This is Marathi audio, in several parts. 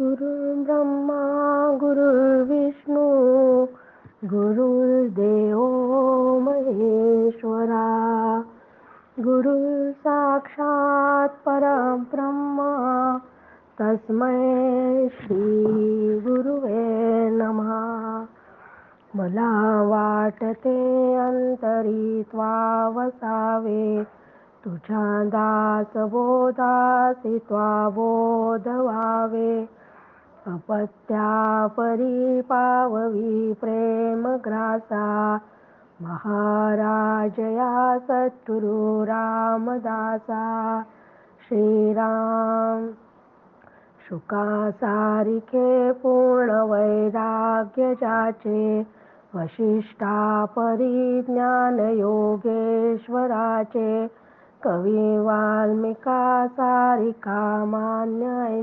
गुरुर्ब्रह्मा गुरुर्विष्णू गुरुर्देव महेश्वरा। गुरु साक्षात परब्रह्मा तस्मै श्री गुरुवे नमः। मला वाटते अंतरी वसावे तुझ्या दास बोधासी त्वा बोध व्हावे अपत्या परी पाववी प्रेम ग्रासा महाराजया सद्गुरु रामदासा श्रीराम। शुका सारिखे पूर्ण वैराग्य जाचे वशिष्ठा परिज्ञान योगेश्वराचे कवी वाल्मिका सारिका मान्य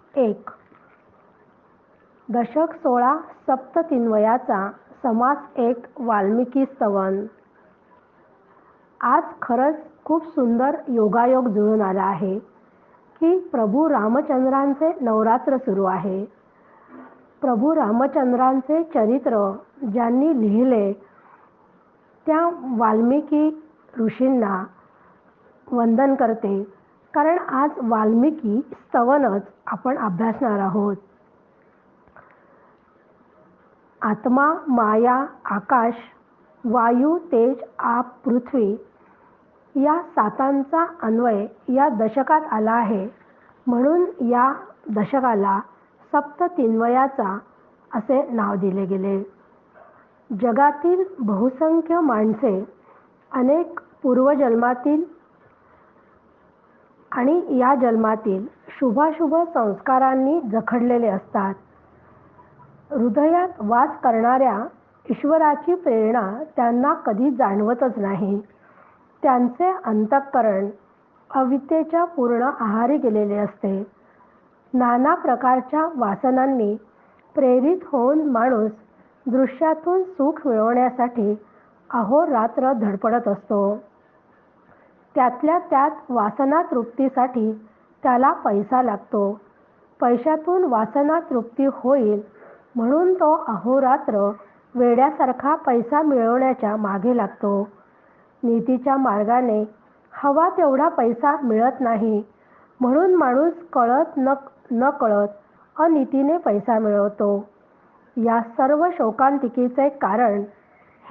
एक. दशक सोळा सप्ततीन्वयाचा समास एक वाल्मिकी स्तवन. आज खरंच खूप सुंदर योगायोग जुळून आला आहे की प्रभू रामचंद्रांचे नवरात्र सुरू आहे. प्रभू रामचंद्रांचे चरित्र ज्यांनी लिहिले त्या वाल्मिकी ऋषींना वंदन करते. कारण आज वाल्मिकी स्तवनच आपण अभ्यासणार आहोत. आत्मा माया आकाश वायू तेज आप पृथ्वी या सातांचा अन्वय या दशकात आला आहे. म्हणून या दशकाला सप्ततिन्वयाचा असे नाव दिले गेले. जगातील बहुसंख्य माणसे अनेक पूर्वजन्मातील आणि या जन्मातील शुभाशुभ संस्कारांनी जखडलेले असतात. हृदयात वास करणाऱ्या ईश्वराची प्रेरणा त्यांना कधी जाणवतच नाही. त्यांचे अंतःकरण अविद्येच्या पूर्ण आहारी गेलेले असते. नाना प्रकारच्या वासनांनी प्रेरित होऊन माणूस दृश्यातून सुख मिळवण्यासाठी अहोरात्र धडपडत असतो. त्यातल्या त्यात वासना तृप्तीसाठी त्याला पैसा लागतो. पैशातून वासना तृप्ती होईल म्हणून तो अहोरात्र वेड्यासारखा पैसा मिळवण्याच्या मागे लागतो. नीतीच्या मार्गाने हवा तेवढा पैसा मिळत नाही म्हणून माणूस कळत न न कळत अनितीने पैसा मिळवतो. या सर्व शोकांतिकेचे कारण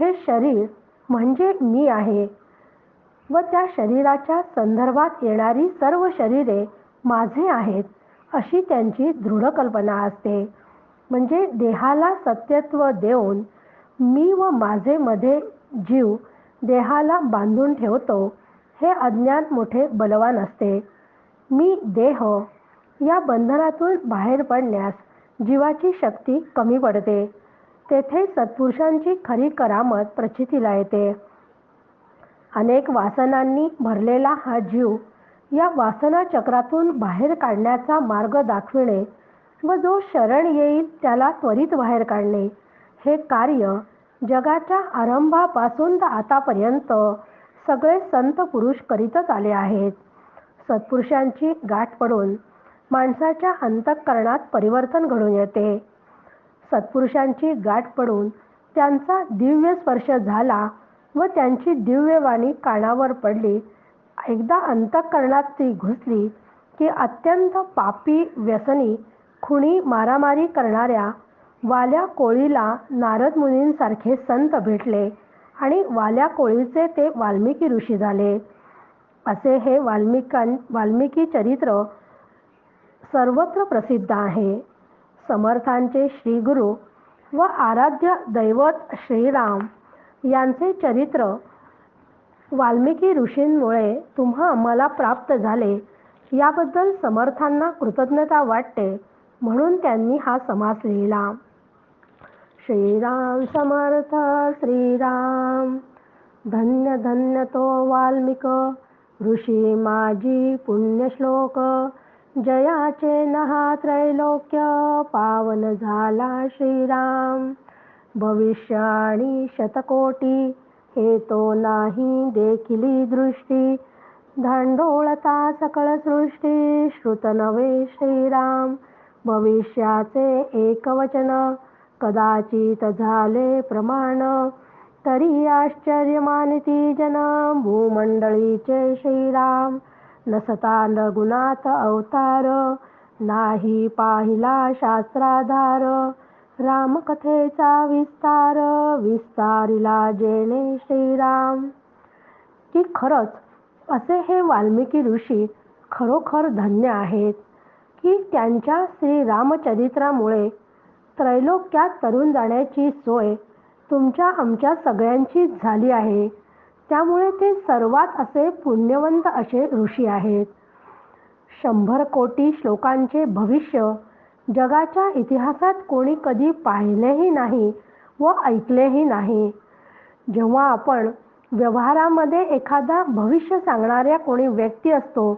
हे शरीर म्हणजे मी आहे. व त्या शरीराच्या संदर्भात येणारी सर्व शरीरे माझे आहेत अशी त्यांची दृढ कल्पना असते. म्हणजे देहाला सत्यत्व देऊन मी व माझे मध्ये जीव देहाला बांधून ठेवतो हे अज्ञान मोठे बलवान असते. मी देह या बंधनातून बाहेर पडण्यास जीवाची शक्ती कमी पडते. तेथे सत्पुरुषांची खरी करामत प्रचितीला येते. अनेक वासनांनी भरलेला हा जीव या वासना चक्रातून बाहेर काढण्याचा मार्ग दाखविणे व जो शरण येईल त्याला त्वरित बाहेर काढणे हे कार्य जगाच्या आरंभापासून तर आतापर्यंत सगळे संत पुरुष करीतच आले आहेत. सत्पुरुषांची गाठ पडून माणसाच्या अंतःकरणात परिवर्तन घडून येते. सत्पुरुषांची गाठ पडून त्यांचा दिव्य स्पर्श झाला व त्यांची दिव्यवाणी कानावर पडली. एकदा अंतःकरणात ती घुसली की अत्यंत पापी व्यसनी खुणी मारामारी करणाऱ्या वाल्या कोळीला नारद मुनींसारखे संत भेटले आणि वाल्या कोळीचे ते वाल्मिकी ऋषी झाले. असे हे वाल्मिकां वाल्मिकी चरित्र सर्वत्र प्रसिद्ध आहे. समर्थांचे श्रीगुरु व आराध्य दैवत श्रीराम यांचे चरित्र वाल्मिकी ऋषींमुळे तुम्हा आम्हाला प्राप्त झाले. याबद्दल समर्थांना कृतज्ञता वाटते म्हणून त्यांनी हा समास लिहिला. श्रीराम समर्थ श्रीराम. धन्य धन्य तो वाल्मिक ऋषी माझी पुण्यश्लोक. जयाचे नहा त्रैलोक्य पावन झाला श्रीराम. भविष्य आणि शतकोटी हे तो नाही देखिली दृष्टी। धांडोळता सकळ सृष्टी श्रुत नवे श्रीराम। भविष्याचे एकवचन कदाचित झाले प्रमाण। तरी आश्चर्य मानिती जन भूमंडळीचे श्रीराम। नसता रघुनाथ अवतार नाही पाहिला शास्त्राधार। रामकथेचा विस्तार विस्तारिला जेणे श्रीराम. की खरंच असे हे वाल्मिकी ऋषी खरोखर धन्य आहेत की त्यांच्या श्रीरामचरित्रामुळे त्रैलोक्यात तरुण जाण्याची सोय तुमच्या आमच्या सगळ्यांचीच झाली आहे. त्यामुळे ते सर्वात असे पुण्यवंत असे ऋषी आहेत. शंभर कोटी श्लोकांचे भविष्य जगाच्या इतिहासात कोणी कधी पाहिलेही नाही व ऐकलेही नाही. जेव्हा आपण व्यवहारामध्ये एखादा भविष्य सांगणाऱ्या कोणी व्यक्ती असतो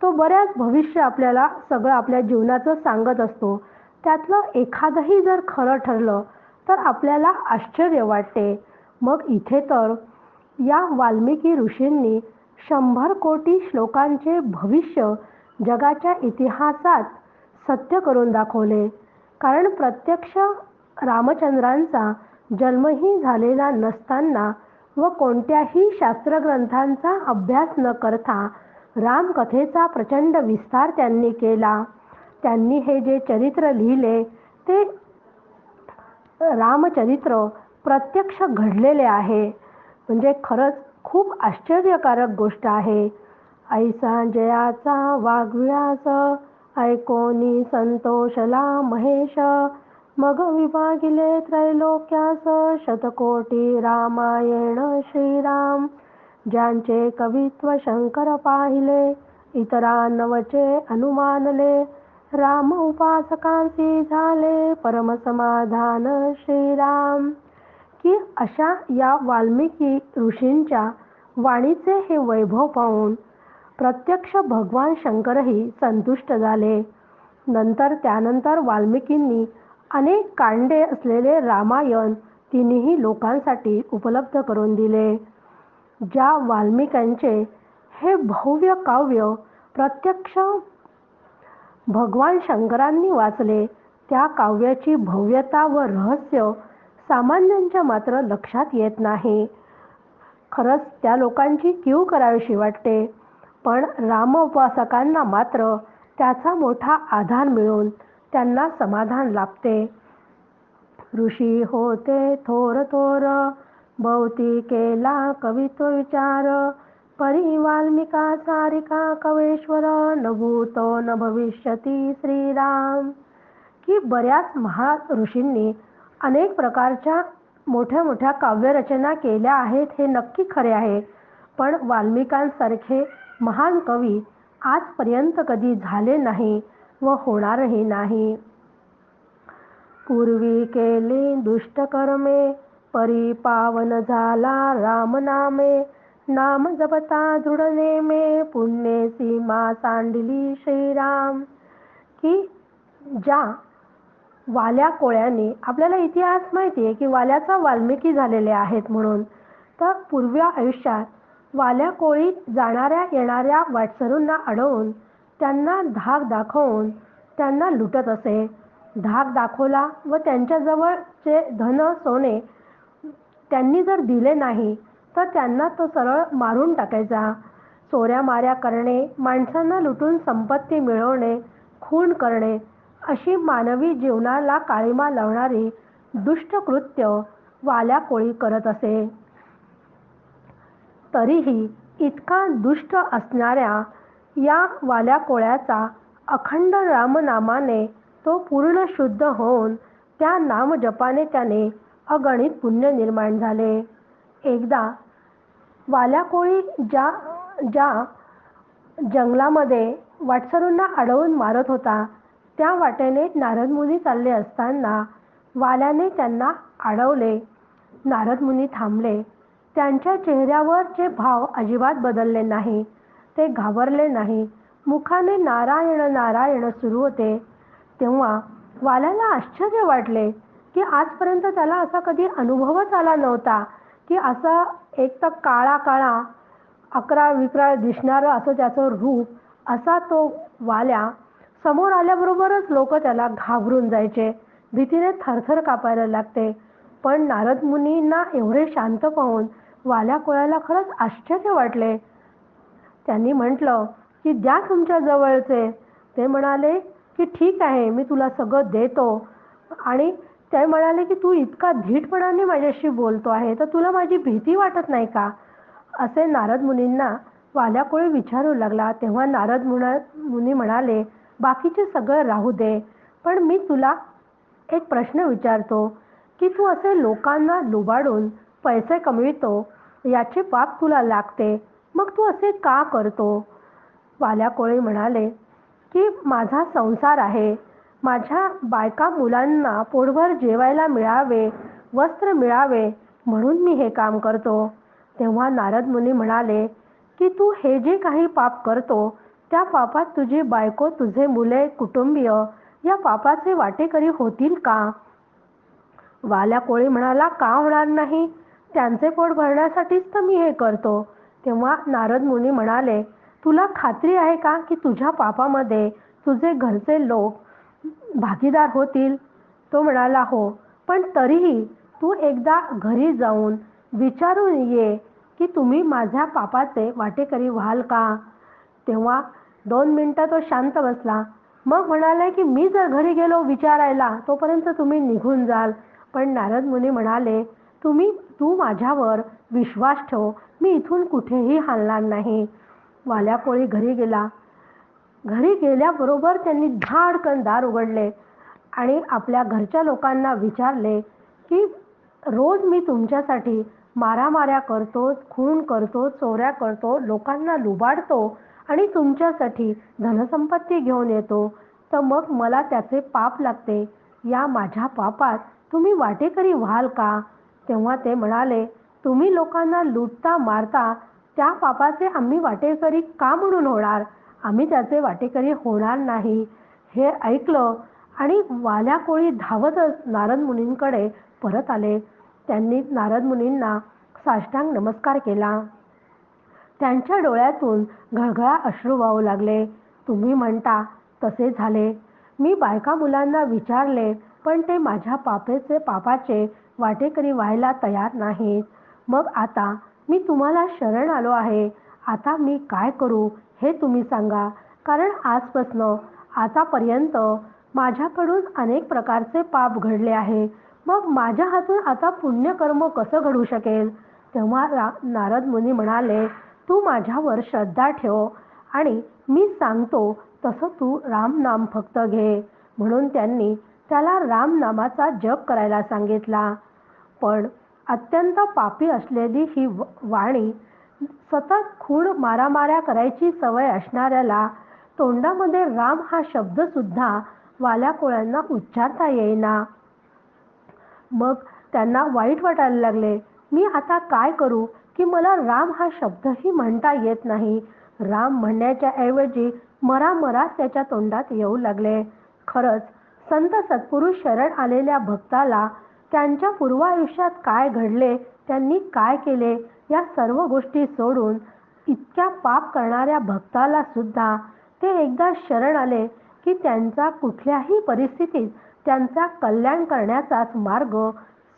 तो बऱ्याच भविष्य आपल्याला सगळं आपल्या जीवनाचं सांगत असतो. त्यातलं एखादंही जर खरं ठरलं तर आपल्याला आश्चर्य वाटते. मग इथे तर या वाल्मिकी ऋषींनी शंभर कोटी श्लोकांचे भविष्य जगाच्या इतिहासात सत्य करून दाखवले. कारण प्रत्यक्ष रामचंद्रांचा जन्मही झालेला नसताना व कोणत्याही शास्त्रग्रंथांचा अभ्यास न करता रामकथेचा प्रचंड विस्तार त्यांनी केला. त्यांनी हे जे चरित्र लिहिले ते रामचरित्र प्रत्यक्ष घडलेले आहे. म्हणजे खरंच खूप आश्चर्यकारक गोष्ट आहे. ऐसा जयाचा वाघविळास ऐकोनी संतोषला महेश. मग विभागिले त्रैलोक्यास शतकोटी रामायण श्रीराम. ज्यांचे कवित्व शंकर पाहिले इतरा नवचे अनुमानले. राम उपासकांची झाले परमसमाधान श्रीराम. की अशा या वाल्मिकी ऋषींच्या वाणीचे हे वैभव पाहून प्रत्यक्ष भगवान शंकरही संतुष्ट झाले. नंतर त्यानंतर वाल्मिकींनी अनेक कांडे असलेले रामायण तिन्ही लोकांसाठी उपलब्ध करून दिले. ज्या वाल्मिकांचे हे भव्य काव्य प्रत्यक्ष भगवान शंकरांनी वाचले त्या काव्याची भव्यता व रहस्य सामान्यांच्या मात्र लक्षात येत नाही. खरंच त्या लोकांची क्यू करावीशी वाटते. पण राम उपासकांना मात्र त्याचा मोठा आधार मिळून त्यांना समाधान लाभते. ऋषी होते थोर थोर भोवती केला कवित्व विचार परी वाल्मिका सारिका कवेश्वर न भूतो न भविष्यती श्रीराम. की बऱ्याच महा ऋषींनी अनेक प्रकारच्या मोठ्या मोठ्या काव्यरचना केल्या आहेत हे नक्की खरे आहे. पण वाल्मिकांसारखे महान कवी आजपर्यंत कधी झाले नाही व होणारही नाही. पूर्वी केली दुष्टकर्मे परी पावन झाला रामनामे नाम जपता दृढ नेमे पुण्ये सीमा सांडली श्रीराम. की ज्या वाल्या कोळ्याने आपल्याला इतिहास माहिती आहे की वाल्याचा वाल्मिकी झालेले आहेत म्हणून तर पूर्वी आयुष्यात वाल्या कोळीत जाणाऱ्या येणाऱ्या वाटसरूंना अडवून त्यांना धाक दाखवून त्यांना लुटत असे. धाक दाखवला व त्यांच्याजवळचे धन सोने त्यांनी जर दिले नाही तर त्यांना तो सरळ मारून टाकायचा. चोऱ्या माऱ्या करणे माणसांना लुटून संपत्ती मिळवणे खून करणे अशी मानवी जीवनाला काळीमा लावणारी दुष्टकृत्य वाल्या कोळी करत असे. तरीही इतका दुष्ट असणाऱ्या या वाल्या कोळ्याचा अखंड रामनामाने तो पूर्ण शुद्ध होऊन त्या नामजपाने त्याने अगणित पुण्य निर्माण झाले. एकदा वाल्या कोळी ज्या ज्या जंगलामध्ये वाटसरूंना अडवून मारत होता त्या वाटेने नारद मुनी चालले असताना वाल्याने त्यांना अडवले. नारद मुनी थांबले. त्यांच्या चेहऱ्यावरचे भाव अजिबात बदलले नाही ते घाबरले नाही. मुखाने नारायण नारायण सुरू होते. तेव्हा वाल्याला आश्चर्य वाटले की आजपर्यंत त्याला असा कधी अनुभवच आला नव्हता की असा एक तर काळा काळा अकरा विकरा दिसणारं असं त्याचं रूप असा तो वाल्या समोर आल्याबरोबरच लोक त्याला घाबरून जायचे. भीतीने थरथर कापायला लागते. पण नारद मुनींना एवढे शांत पाहून वाल्या कोळ्याला खरंच आश्चर्य वाटले. त्यांनी म्हटलं की द्या तुमच्या जवळचे. ते म्हणाले की ठीक आहे मी तुला सगळं देतो. आणि ते म्हणाले की तू इतका धीटपणाने माझ्याशी बोलतो आहे तर तुला माझी भीती वाटत नाही का? असे नारद मुनींना वाल्या कोळी विचारू लागला. तेव्हा नारद मुना मुनी म्हणाले बाकीचे सगळं राहू दे पण मी तुला एक प्रश्न विचारतो की तू असे लोकांना लुबाडून पैसे कमवितो याचे पाप तुला लागते मग तू असे का करतो? वाल्या कोळी म्हणाले की माझा संसार आहे. माझ्या बायका मुलांना पोटभर जेवायला मिळावे वस्त्र मिळावे म्हणून मी हे काम करतो. तेव्हा नारद मुनी म्हणाले की तू हे जे काही पाप करतो त्या पापात तुझी बायको तुझे मुले कुटुंबीय या पापाचे वाटेकरी होतील का? वाल्या कोळी म्हणाला का होणार नाही? त्यांचे पोट भरण्यासाठीच तर मी हे करतो. तेव्हा नारद मुनी म्हणाले तुला खात्री आहे का की तुझ्या पापामध्ये तुझे घरचे लोक भागीदार होतील? तो म्हणाला हो पण तरीही तू एकदा घरी जाऊन विचारून ये की तुम्ही माझ्या पापाचे वाटेकरी व्हाल का? तेव्हा दोन मिनटं तो शांत बसला. मग म्हणाले की मी जर घरी गेलो विचारायला तोपर्यंत तुम्ही निघून जाल. पण नारद मुनी म्हणाले तुम्ही तू माझ्यावर विश्वास ठेव मी इथून कुठेही हलणार नाही. वाल्या कोळी घरी गेला. घरी गेल्याबरोबर त्यांनी धाडकन दार उघडले आणि आपल्या घरच्या लोकांना विचारले की रोज मी तुमच्यासाठी मारामाऱ्या करतो खून करतो चोऱ्या करतो लोकांना लुबाडतो आणि तुमच्यासाठी धनसंपत्ती घेऊन येतो. तर मग मला त्याचे पाप लागते. या माझ्या पापात तुम्ही वाटेकरी व्हाल का? तेव्हा ते म्हणाले तुम्ही लोकांना लुटता मारता त्या पापाचे आम्ही वाटेकरी का म्हणून होणार? आम्ही त्याचे वाटेकरी होणार नाही. हे ऐकलं आणि वाल्या कोळी धावतच नारद मुनींकडे परत आले. त्यांनी नारद मुनींना साष्टांग नमस्कार केला. त्यांच्या डोळ्यातून घळघळा अश्रू वाहू लागले. तुम्ही म्हणता तसे झाले. मी बायका मुलांना विचारले पण ते माझ्या पापेचे पापाचे वाटेकरी व्हायला तयार नाहीत. मग आता मी तुम्हाला शरण आलो आहे. आता मी काय करू हे तुम्ही सांगा. कारण आजपासनं आतापर्यंत माझ्याकडून अनेक प्रकारचे पाप घडले आहे. मग माझ्या हातून आता पुण्यकर्म कसं घडू शकेल? तेव्हा रा नारद मुनी म्हणाले तू माझ्यावर श्रद्धा ठेव आणि मी सांगतो तसं तू रामनाम फक्त घे. म्हणून त्यांनी त्याला रामनामाचा जप करायला सांगितला. पण अत्यंत पापी असलेली ही वाणी सतत खूण मारामाऱ्या करायची सवय असणाऱ्याला तोंडामध्ये राम हा शब्दसुद्धा वाल्या कोळ्यांना उच्चारता येईना. मग त्यांना वाईट वाटायला लागले. मी आता काय करू की मला राम हा शब्दही म्हणता येत नाही. राम म्हणण्याच्या ऐवजी मरा मरा त्याच्या तोंडात येऊ लागले. खरंच संत सत्पुरुष शरण आलेल्या भक्ताला त्यांच्या पूर्वायुष्यात काय घडले त्यांनी काय केले या सर्व गोष्टी सोडून इतक्या पाप करणाऱ्या भक्ताला सुद्धा ते एकदा शरण आले की त्यांचा कुठल्याही परिस्थितीत त्यांचा कल्याण करण्याचाच मार्ग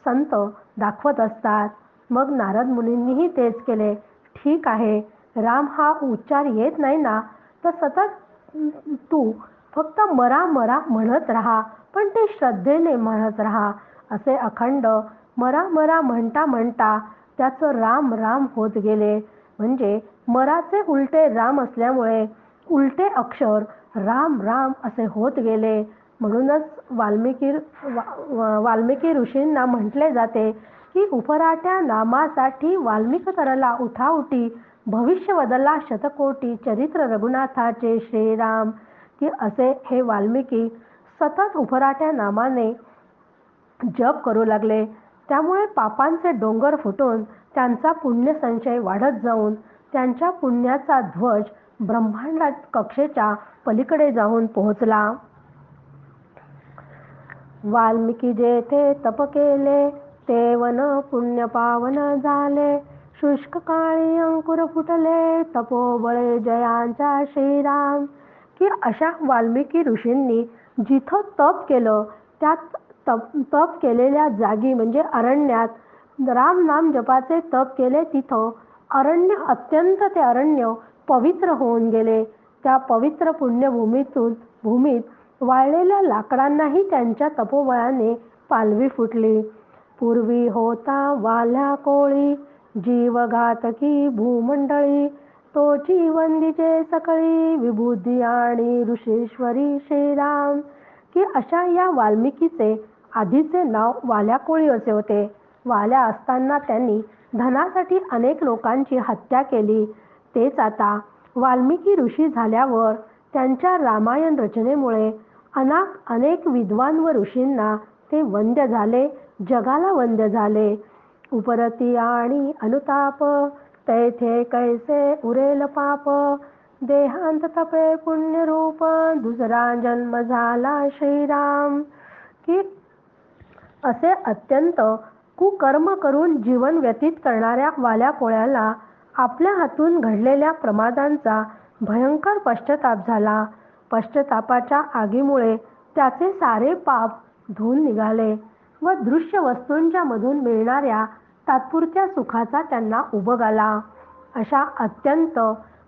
संत दाखवत असतात. मग नारद मुनींनीही तेच केले. ठीक आहे राम हा उच्चार येत नाही ना तर सतत तू फक्त मरा मरा म्हणत राहा पण ते श्रद्धेने म्हणत राहा. असे अखंड मरा मरा म्हणता म्हणता त्याचं राम राम होत गेले. म्हणजे मराचे उलटे राम असल्यामुळे उलटे अक्षर राम राम असे होत गेले. म्हणूनच वाल्मिकी वाल्मिकी ऋषींना म्हटले जाते की उपराट्या नामासाठी वाल्मिक तरला उठाउटी भविष्य बदला शतकोटी चरित्र रघुनाथाचे श्रीराम. की असे हे वाल्मिकी सतत उभराट्या नामाने जप करू लागले. त्यामुळे पापांचे डोंगर फुटून त्यांचा पुण्यसंचय वाढत जाऊन त्यांच्या पुण्याचा ध्वज ब्रह्मांडा कक्षेच्या पलीकडे जाऊन पोहोचला. वाल्मिकी जेथे तप केले ते वन पुण्य पावन झाले. शुष्क काळी अंकुर फुटले तपोबळे जयांचा श्रीराम की अशा वाल्मिकी ऋषींनी जिथं तप केलं त्यात तप तप केलेल्या जागी म्हणजे अरण्यात राम नाम जपाचे तप केले तिथं अरण्य अत्यंत ते अरण्य पवित्र होऊन गेले. त्या पवित्र पुण्यभूमीतून भूमीत वाळलेल्या लाकडांनाही त्यांच्या तपोबळाने पालवी फुटली. पूर्वी होता वाल्या कोळी जीवघातकी भूमंडळी तोची वंदीचे सकळी विभूती आणि ऋषेश्वरी श्रीराम की अशा या वाल्मिकीचे आधीचे नाव वाल्या कोळी असे होते. वाल्या असताना त्यांनी धनासाठी अनेक लोकांची हत्या केली. तेच आता वाल्मिकी ऋषी झाल्यावर त्यांच्या रामायण रचनेमुळे अनाक अनेक विद्वान व ऋषींना ते वंद्य झाले जगाला वंद्य झाले. उपरती आणि अनुताप तैथे कैसे उरेल पाप? देहांत तपे पुण्यरूप दुसरा जन्म झाला श्रीराम. की असे अत्यंत कुकर्म करून जीवन व्यतीत करणाऱ्या वाल्या कोळ्याला आपल्या हातून घडलेल्या प्रमादांचा भयंकर पश्चाताप झाला. पश्चातापाच्या आगीमुळे त्याचे सारे पाप धुवून निघाले व दृश्य वस्तूंच्या मधून मिळणाऱ्या तात्पुरत्या सुखाचा त्यांना उबग आला. अशा अत्यंत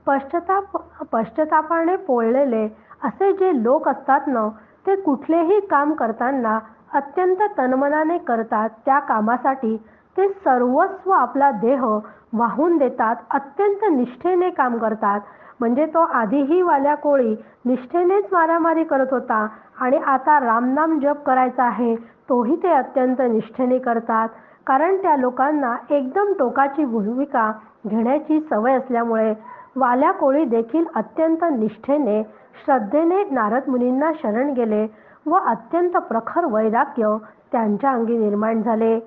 पश्चताप पश्चतापाने पोळलेले असे जे लोक असतात ना ते कुठलेही काम करताना अत्यंत तन्मनाने करतात. त्या कामासाठी ते सर्वस्व आपला देह वाहून देतात अत्यंत निष्ठेने काम करतात. म्हणजे तो आधीही वाल्या कोळी निष्ठेनेच मारामारी करत होता आणि आता रामनाम जप करायचा आहे तोही ते अत्यंत निष्ठेने करतात. कारण त्या लोकांना एकदम टोकाची भूमिका घेण्याची सवय असल्यामुळे वाल्या कोळी देखील अत्यंत निष्ठेने श्रद्धेने नारद मुनींना शरण गेले व अत्यंत प्रखर वैराग्य त्यांच्या अंगी निर्माण झाले.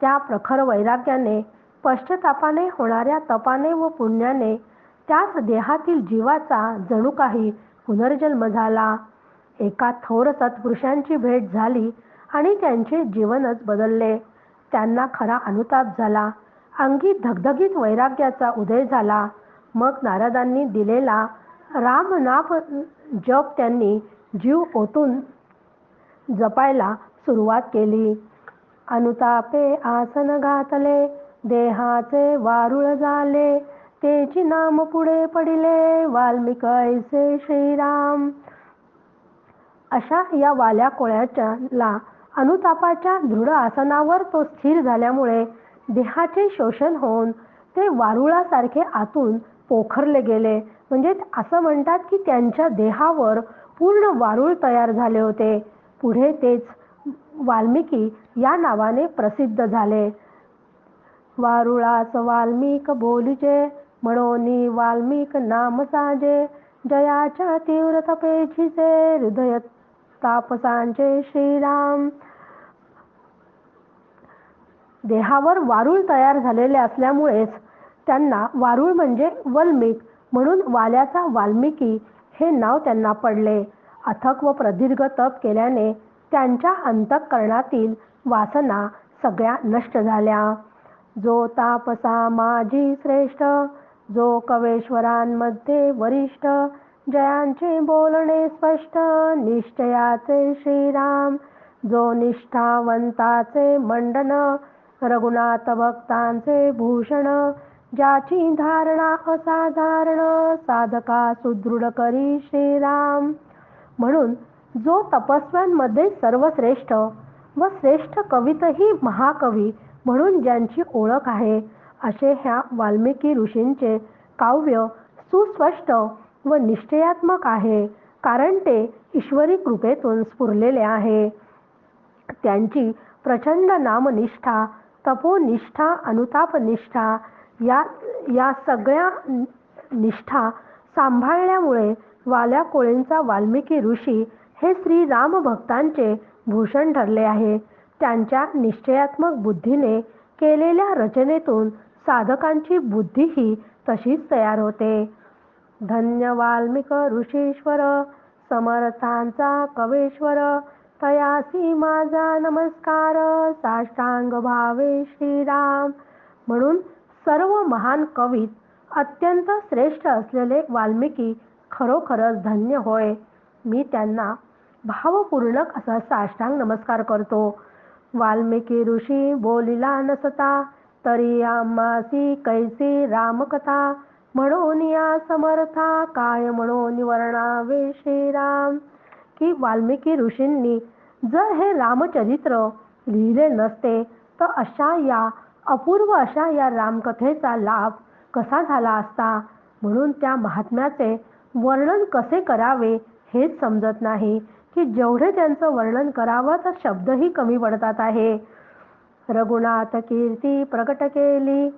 त्या प्रखर वैराग्याने पश्चतापाने होणाऱ्या तपाने व पुण्याने त्याच देहातील जीवाचा जणू काही पुनर्जन्म झाला. एका थोर सत्पुरुषांची भेट झाली आणि त्यांचे जीवनच बदलले. त्यांना खरा अनुताप झाला. अंगी धगधगीत वैराग्याचा उदय झाला. मग नारदांनी दिलेला रामनाभ जप त्यांनी जीव ओतून जपायला सुरुवात केली. अनुतापे आसन घातले देहाचे वारुळ झाले तेची नाम पुढे पडिले वाल्मिक ऐसे श्रीराम. अशा या वाल्या कोळ्याच्या ला अनुतापाच्या दृढ आसनावर तो स्थिर झाल्यामुळे देहाचे शोषण होऊन ते वारुळासारखे आतून पोखरले गेले. म्हणजे असं म्हणतात की त्यांच्या देहावर पूर्ण वारुळ तयार झाले होते. पुढे तेच वाल्मिकी या नावाने प्रसिद्ध झाले. वारुळास वाल्मिक बोलिजे म्हणोनी वाल्मिक नाम साजे जयाच्या तीव्र तपेचीचे हृदय तापसांचे श्रीराम. देहावर वारुळ तयार झालेले असल्यामुळेच त्यांना वारुळ म्हणजे वल्मिक म्हणून वाल्याचा वाल्मिकी हे नाव त्यांना पडले. अथक व प्रदीर्घ तप केल्याने त्यांच्या अंतःकरणातील वासना सगळ्या नष्ट झाल्या. जो तापसा माझी श्रेष्ठ जो कवेश्वरांमध्ये वरिष्ठ जयांचे बोलणे स्पष्ट निश्चयाचे श्रीराम. जो निष्ठावंताचे मंडन रघुनाथ भक्तांचे भूषण. ज्याची धारणा असाधारण साधका सुदृढ करी श्रीराम. म्हणून जो तपस्व्यांमध्ये सर्वश्रेष्ठ व श्रेष्ठ कवितही महाकवी म्हणून ज्यांची ओळख आहे असे ह्या वाल्मिकी ऋषींचे काव्य सुस्पष्ट व निश्चयात्मक आहे कारण ते ईश्वरी कृपेतून स्फुरलेले आहे. त्यांची प्रचंड नामनिष्ठा तपोनिष्ठा अनुतापनिष्ठा या या सगळ्या निष्ठा सांभाळल्यामुळे वाल्या कोळींचा वाल्मिकी ऋषी हे श्री राम भक्तांचे भूषण ठरले आहे. त्यांच्या निश्चयात्मक बुद्धीने केलेल्या रचनेतून साधकांची बुद्धीही तशीच तयार होते. धन्य वाल्मिक ऋषीश्वर समर्थांचा कवेश्वर तयासी माझा नमस्कार साष्टांग भावे श्रीराम. म्हणून सर्व महान कवीत अत्यंत श्रेष्ठ असलेले वाल्मिकी खरोखरच धन्य होय. मी त्यांना भावपूर्णक असा साष्टांग नमस्कार करतो. वाल्मिकी ऋषी बोलिला नसता तरी आम्हासी कैसी रामकथा म्हणून या समर्था काय म्हणून वर्णावे श्रीराम? की वाल्मिकी ऋषींनी जर हे रामचरित्र लिहिले नसते तर अशा या अपूर्व अशा या रामकथेचा लाभ कसा झाला असता? म्हणून त्या महात्म्याचे वर्णन कसे करावे हेच समजत नाही की जेवढे त्यांचं वर्णन करावं तर शब्दही कमी पडतात आहे. रघुनाथ कीर्ती प्रकट केली.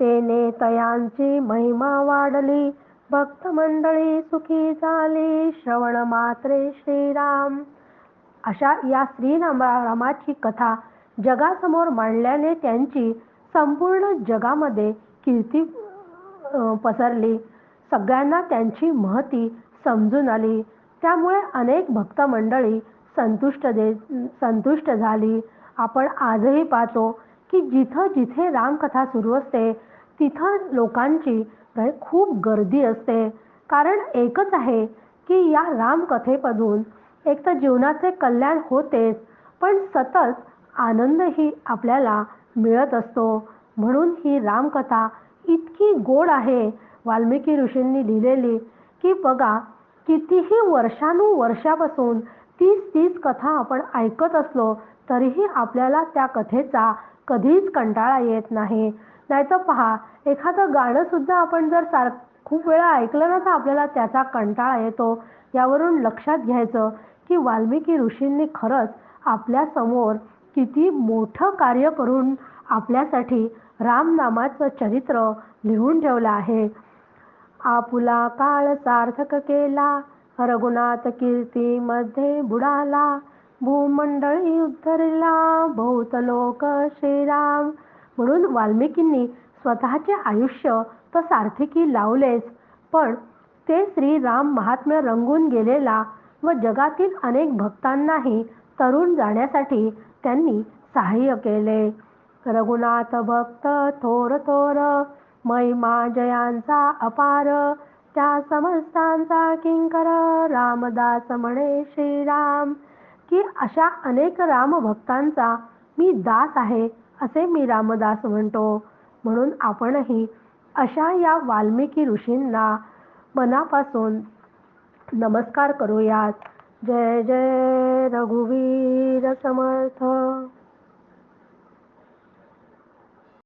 तेने तयांची महिमा वाढली. भक्त मंडळी सुखी झाली. श्रवण मात्रे श्रीराम. अशा या श्रीराम रामाची कथा जगासमोर मांडल्याने त्यांची संपूर्ण जगामध्ये कीर्ती पसरली. सगळ्यांना त्यांची महती समजून आली. त्यामुळे अनेक भक्त मंडळी संतुष्ट दे संतुष्ट झाली. आपण आजही पाहतो की जिथं जिथे रामकथा सुरू असते तिथं लोकांची खूप गर्दी असते. कारण एकच आहे की या रामकथेमधून एक तर जीवनाचे कल्याण होतेच पण सतत आनंदही आपल्याला मिळत असतो. म्हणून ही रामकथा इतकी गोड आहे वाल्मिकी ऋषींनी लिहिलेली की बघा कितीही वर्षानुवर्षापासून तीच तीच कथा आपण ऐकत असलो तरीही आपल्याला त्या कथेचा कधीच कंटाळा येत नाही. नाहीतर पहा एखादं गाणं सुद्धा आपण जर सार खूप वेळा ऐकलं ना तर आपल्याला त्याचा कंटाळा येतो. यावरून लक्षात घ्यायचं की वाल्मिकी ऋषींनी खरंच आपल्यासमोर किती मोठं कार्य करून आपल्यासाठी रामनामाचं चरित्र लिहून ठेवलं आहे. आपुला काळ सार्थक केला रघुनाथ कीर्तीमध्ये बुडाला भूमंडळी उद्धरला बहुत लोक श्रीराम. म्हणून वाल्मिकींनी स्वतःचे आयुष्य तर सार्थकी लावलेच पण ते श्रीराम महात्म्य रंगून गेलेला व जगातील अनेक भक्तांनाही तरुण जाण्यासाठी त्यांनी सहाय्य केले. रघुनाथ भक्त थोर थोर महिमा जयांचा अपार त्या समस्तांचा किंकर रामदास म्हणे श्रीराम. की अशा अनेक रामभक्तांचा मी दास आहे असे मी रामदास म्हणतो. म्हणून आपणही अशा या वाल्मिकी ऋषींना मनापासून नमस्कार करूयात. जय जय रघुवीर समर्थ.